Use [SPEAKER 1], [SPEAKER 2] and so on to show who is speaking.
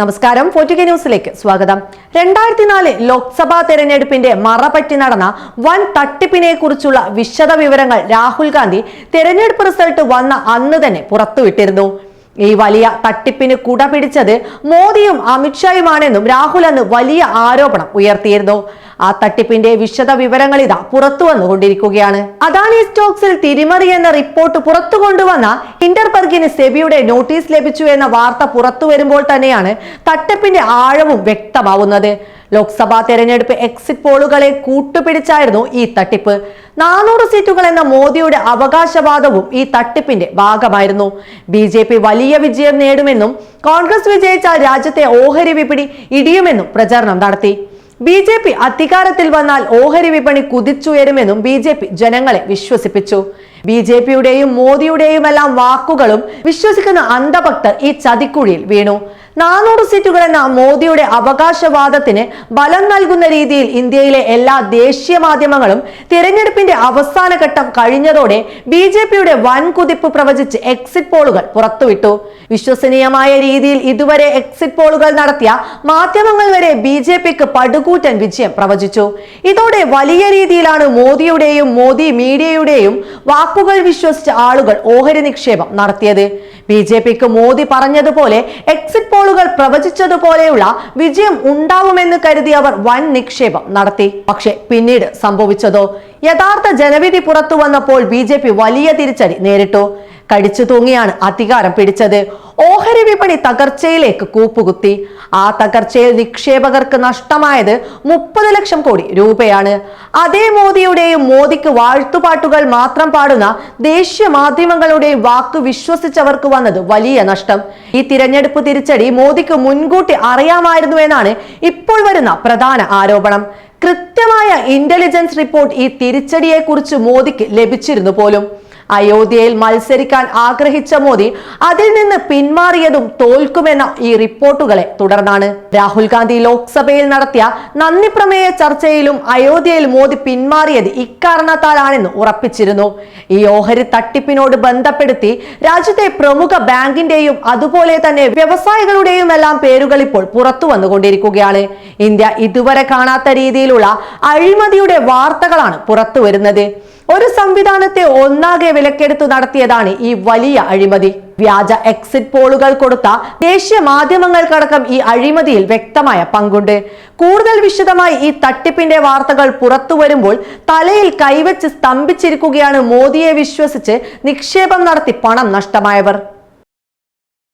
[SPEAKER 1] നമസ്കാരം. ഫോർട്ടിക ന്യൂസിലേക്ക് സ്വാഗതം. രണ്ടായിരത്തി നാല് ലോക്സഭാ തെരഞ്ഞെടുപ്പിന്റെ മറപറ്റി നടന്ന വൻ തട്ടിപ്പിനെ കുറിച്ചുള്ള വിശദ വിവരങ്ങൾ രാഹുൽ ഗാന്ധി തെരഞ്ഞെടുപ്പ് റിസൾട്ട് വന്ന അന്ന് തന്നെ പുറത്തുവിട്ടിരുന്നു. ഈ വലിയ തട്ടിപ്പിന് കുട പിടിച്ചത് മോദിയും അമിത്ഷായുമാണെന്നും രാഹുൽ അന്ന് വലിയ ആരോപണം ഉയർത്തിയിരുന്നു. ആ തട്ടിപ്പിന്റെ വിശദ വിവരങ്ങൾ ഇതാ പുറത്തു വന്നുകൊണ്ടിരിക്കുകയാണ്. അദാനി സ്റ്റോക്സിൽ തിരിമറി എന്ന റിപ്പോർട്ട് പുറത്തു കൊണ്ടുവന്ന ഹിൻഡർബർഗിന് സെബിയുടെ നോട്ടീസ് ലഭിച്ചു എന്ന വാർത്ത പുറത്തു വരുമ്പോൾ തന്നെയാണ് തട്ടിപ്പിന്റെ ആഴവും വ്യക്തമാവുന്നത്. ലോക്സഭാ തെരഞ്ഞെടുപ്പ് എക്സിറ്റ് പോളുകളെ കൂട്ടുപിടിച്ചായിരുന്നു ഈ തട്ടിപ്പ്. നാനൂറ് സീറ്റുകൾ എന്ന മോദിയുടെ അവകാശവാദവും ഈ തട്ടിപ്പിന്റെ ഭാഗമായിരുന്നു. ബി ജെ പി വലിയ വിജയം നേടുമെന്നും കോൺഗ്രസ് വിജയിച്ചാൽ രാജ്യത്തെ ഓഹരി വിപണി ഇടിയുമെന്നും പ്രചാരണം നടത്തി. ബി ജെ പി അധികാരത്തിൽ വന്നാൽ ഓഹരി വിപണി കുതിച്ചുയരുമെന്നും ബി ജെ പി ജനങ്ങളെ വിശ്വസിപ്പിച്ചു. ബി ജെ പിയുടെയും മോദിയുടെയും എല്ലാം വാക്കുകളും വിശ്വസിക്കുന്ന അന്ധഭക്തർ ഈ ചതിക്കുഴിയിൽ വീണു. നാനൂറ് സീറ്റുകൾ എന്ന മോദിയുടെ അവകാശവാദത്തിന് ബലം നൽകുന്ന രീതിയിൽ ഇന്ത്യയിലെ എല്ലാ ദേശീയ മാധ്യമങ്ങളും തിരഞ്ഞെടുപ്പിന്റെ അവസാന ഘട്ടം കഴിഞ്ഞതോടെ ബി ജെ പിയുടെ വൻ കുതിപ്പ് പ്രവചിച്ച് എക്സിറ്റ് പോളുകൾ പുറത്തുവിട്ടു. വിശ്വസനീയമായ രീതിയിൽ ഇതുവരെ എക്സിറ്റ് പോളുകൾ നടത്തിയ മാധ്യമങ്ങൾ വരെ ബി ജെ പിക്ക് പടുകൂറ്റൻ വിജയം പ്രവചിച്ചു. ഇതോടെ വലിയ രീതിയിലാണ് മോദിയുടെയും മോദി മീഡിയയുടെയും വാക്കുകൾ വിശ്വസിച്ച ആളുകൾ ഓഹരി നിക്ഷേപം നടത്തിയത്. ബി ജെ പിക്ക് മോദി പറഞ്ഞതുപോലെ എക്സിറ്റ് പോളുകൾ പ്രവചിച്ചതുപോലെയുള്ള വിജയം ഉണ്ടാവുമെന്ന് കരുതി അവർ വൻ നിക്ഷേപം നടത്തി. പക്ഷെ പിന്നീട് സംഭവിച്ചതോ? യഥാർത്ഥ ജനവിധി പുറത്തു വന്നപ്പോൾ ബി വലിയ തിരിച്ചടി നേരിട്ടു. കടിച്ചു തൂങ്ങിയാണ് അധികാരം പിടിച്ചത്. ഓഹരി വിപണി തകർച്ചയിലേക്ക് കൂപ്പുകുത്തി. ആ തകർച്ചയിൽ നിക്ഷേപകർക്ക് നഷ്ടമായത് മുപ്പത് ലക്ഷം കോടി രൂപയാണ്. അതേ മോദിയുടെയും മോദിക്ക് വാഴ്ത്തുപാട്ടുകൾ മാത്രം പാടുന്ന ദേശീയ മാധ്യമങ്ങളുടെയും വാക്ക് വിശ്വസിച്ചവർക്ക് വന്നത് വലിയ നഷ്ടം. ഈ തിരഞ്ഞെടുപ്പ് തിരിച്ചടി മോദിക്ക് മുൻകൂട്ടി അറിയാമായിരുന്നു എന്നാണ് ഇപ്പോൾ വരുന്ന പ്രധാന ആരോപണം. കൃത്യമായ ഇന്റലിജൻസ് റിപ്പോർട്ട് ഈ തിരിച്ചടിയെക്കുറിച്ച് മോദിക്ക് ലഭിച്ചിരുന്നു പോലും. അയോധ്യയിൽ മത്സരിക്കാൻ ആഗ്രഹിച്ച മോദി അതിൽ നിന്ന് പിന്മാറിയതും തോൽക്കുമെന്ന ഈ റിപ്പോർട്ടുകളെ തുടർന്നാണ്. രാഹുൽ ഗാന്ധി ലോക്സഭയിൽ നടത്തിയ നന്ദി പ്രമേയ ചർച്ചയിലും അയോധ്യയിൽ മോദി പിന്മാറിയത് ഇക്കാരണത്താലാണെന്ന് ഉറപ്പിച്ചിരുന്നു. ഈ ഓഹരി തട്ടിപ്പിനോട് ബന്ധപ്പെടുത്തി രാജ്യത്തെ പ്രമുഖ ബാങ്കിന്റെയും അതുപോലെ തന്നെ വ്യവസായികളുടെയും എല്ലാം പേരുകൾ ഇപ്പോൾ പുറത്തു വന്നുകൊണ്ടിരിക്കുകയാണ്. ഇന്ത്യ ഇതുവരെ കാണാത്ത രീതിയിലുള്ള അഴിമതിയുടെ വാർത്തകളാണ് പുറത്തു വരുന്നത്. ഒരു സംവിധാനത്തെ ഒന്നാകെ വിലക്കെടുത്തു നടത്തിയതാണ് ഈ വലിയ അഴിമതി. വ്യാജ എക്സിറ്റ് പോളുകൾ കൊടുത്ത ദേശീയ മാധ്യമങ്ങൾക്കടക്കം ഈ അഴിമതിയിൽ വ്യക്തമായ പങ്കുണ്ട്. കൂടുതൽ വിശദമായി ഈ തട്ടിപ്പിന്റെ വാർത്തകൾ പുറത്തു വരുമ്പോൾ തലയിൽ കൈവച്ച് സ്തംഭിച്ചിരിക്കുകയാണ് മോദിയെ വിശ്വസിച്ച് നിക്ഷേപം നടത്തി പണം നഷ്ടമായവർ.